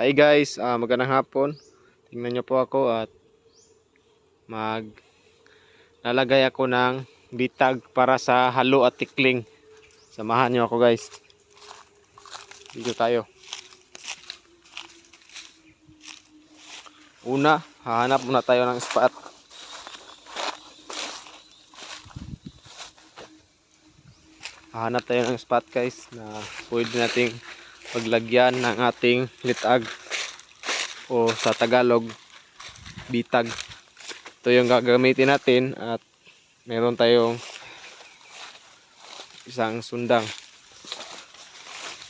Hi guys, ah, magandang hapon. Tingnan niyo po ako at mag lalagay ako ng bitag para sa halo at tikling. Samahan niyo ako guys. Dito tayo. Una, hahanap muna tayo ng spot. Hahanap tayo ng spot guys na pwede nating paglagyan ng ating litag o sa Tagalog bitag. Ito yung gagamitin natin at meron tayong isang sundang.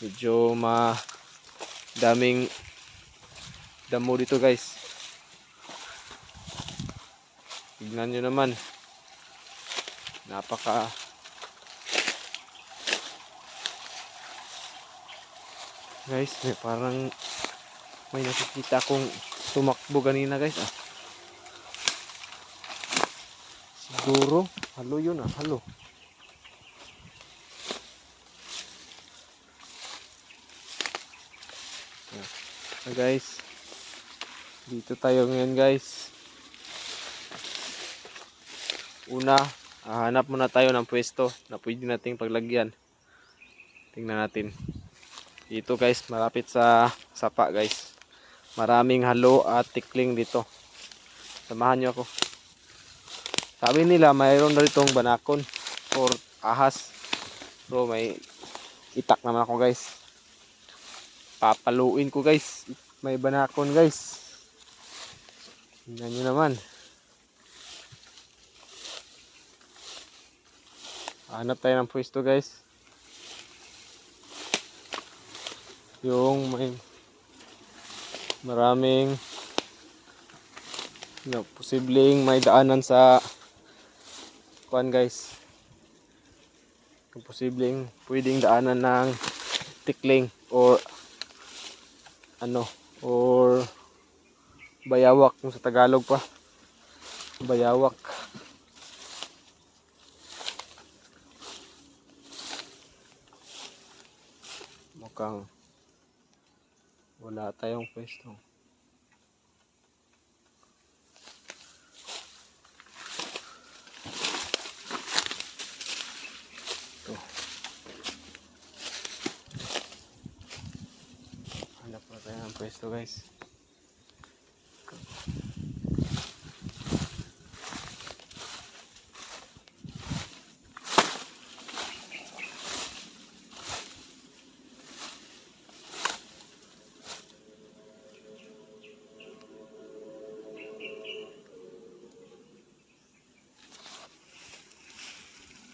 Medyo ma daming damo dito guys. Tignan nyo naman. Napaka Guys, may parang may nakikita akong tumakbo kanina guys ah. Siguro, halo yun ah, halo. Ah, guys, dito tayo ngayon guys. Una, hanap muna tayo ng pwesto na pwede nating paglagyan. Tingnan natin. Dito guys, malapit sa sapa guys. Maraming halo at tikling dito. Samahan nyo ako. Sabi nila mayroon na ditong banakon or ahas. Bro, may itak naman ako guys. Papaluin ko guys. May banakon guys. Tingnan nyo naman. Hanap tayo ng pwesto guys. Yung may maraming no, posibleng may daanan sa kuan guys. Yung posibleng pwedeng daanan ng tikling or ano or bayawak. Kung sa Tagalog pa bayawak. Mukhang wala tayong pwesto. Ito. Hanap na tayo ng pwesto guys.